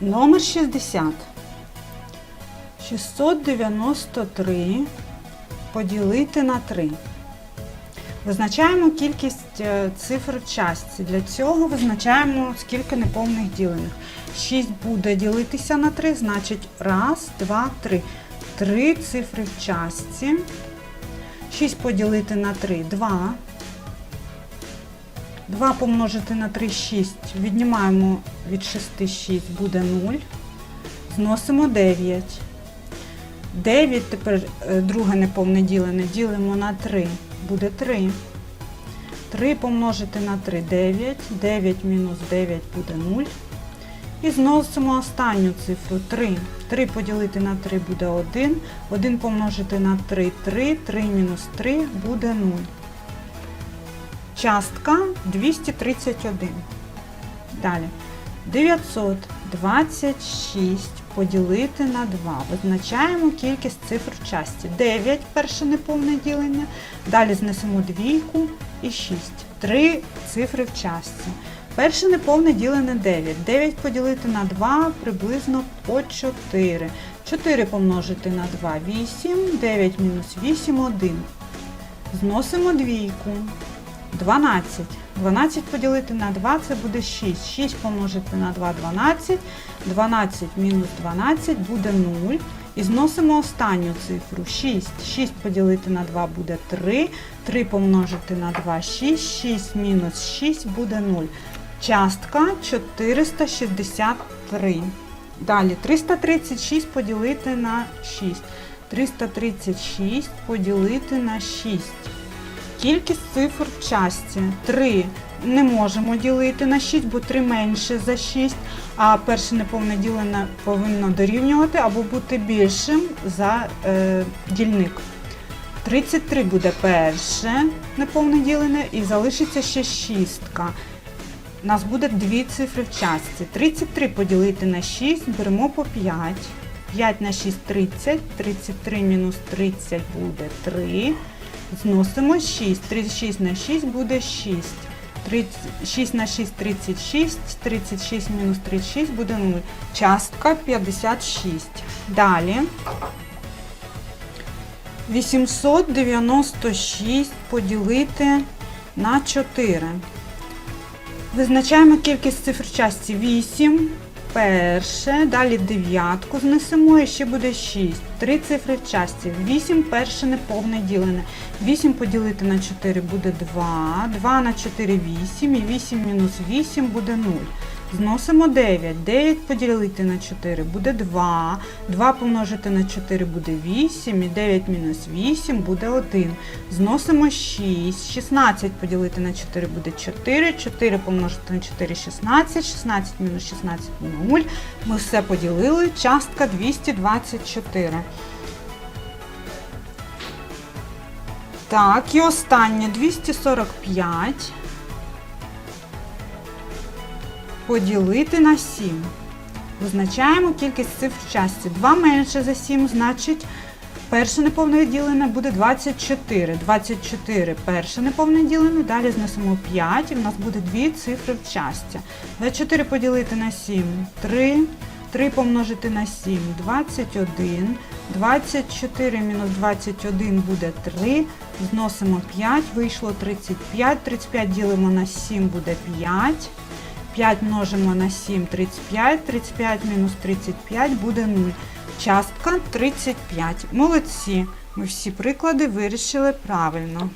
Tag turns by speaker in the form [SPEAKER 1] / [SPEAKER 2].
[SPEAKER 1] Номер 60. 693 поділити на 3. Визначаємо кількість е, цифр в частці. Для цього визначаємо скільки неповних ділених. 6 буде ділитися на 3, значить 1, 2, 3. 3 цифри в частці. 6 поділити на 3 2. 2 помножити на 3 6. Віднімаємо від 6 6 буде 0. Зносимо 9. 9 тепер е, друге неповне ділене ділимо на 3. Буде 3. 3 помножити на 3 9. 9 мінус 9 буде 0. І зносимо останню цифру 3. 3 поділити на 3 буде 1. 1 помножити на 3 3. 3 мінус 3 буде 0. Частка 231. Далі. 926 поділити на 2. Визначаємо кількість цифр в часті. 9 перше неповне ділення. Далі знесемо двійку і 6. 3 цифри в часті. Перше неповне ділене 9. 9 поділити на 2 приблизно по 4. 4 помножити на 2 8. 9 мінус 8 1. Зносимо двійку. 12. 12 поділити на 2 це буде 6. 6 помножити на 2 12. 12 мінус 12 буде 0. І зносимо останню цифру 6. 6 поділити на 2 буде 3. 3 помножити на 2 6. 6 мінус 6 буде 0. Частка 463. Далі 336 поділити на 6. 336 поділити на 6. Кількість цифр в часті 3 не можемо ділити на 6, бо 3 менше за 6, а перше неповне ділене повинно дорівнювати або бути більшим за е, дільник. 33 буде перше неповне ділене і залишиться ще шістка. У нас буде дві цифри в частці. 33 поділити на 6, беремо по 5. 5 на 6 30, 33 мінус 30 буде 3. Зносимо 6. 36 на 6 буде 6. 6 на 6 36, 36 мінус 36 буде 0. Частка 56. Далі 896 поділити на 4. Визначаємо кількість цифр часті 8. Перше, далі дев'ятку знесемо і ще буде 6. Три цифри в часті. 8 перше неповне ділене. 8 поділити на 4 буде 2. 2 на 4 8 і 8 мінус 8 буде 0. Зносимо 9. 9 поділити на 4 буде 2. 2 помножити на 4 буде 8. І 9 мінус 8 буде 1. Зносимо 6. 16 поділити на 4 буде 4. 4 помножити на 4 16. 16 мінус 16 0. Ми все поділили. Частка 224. Так, і останнє 245 поділити на 7. Визначаємо кількість цифр в часті. 2 менше за 7, значить перше неповне ділене буде 24. 24 перше неповне ділене, далі знесемо 5 і в нас буде 2 цифри в часті. 24 поділити на 7 3. 3 помножити на 7 21. 24 мінус 21 буде 3. Зносимо 5, вийшло 35. 35 ділимо на 7 буде 5. 5 множимо на 7 35. 35 мінус 35 буде 0. Частка 35. Молодці. Ми всі приклади вирішили правильно.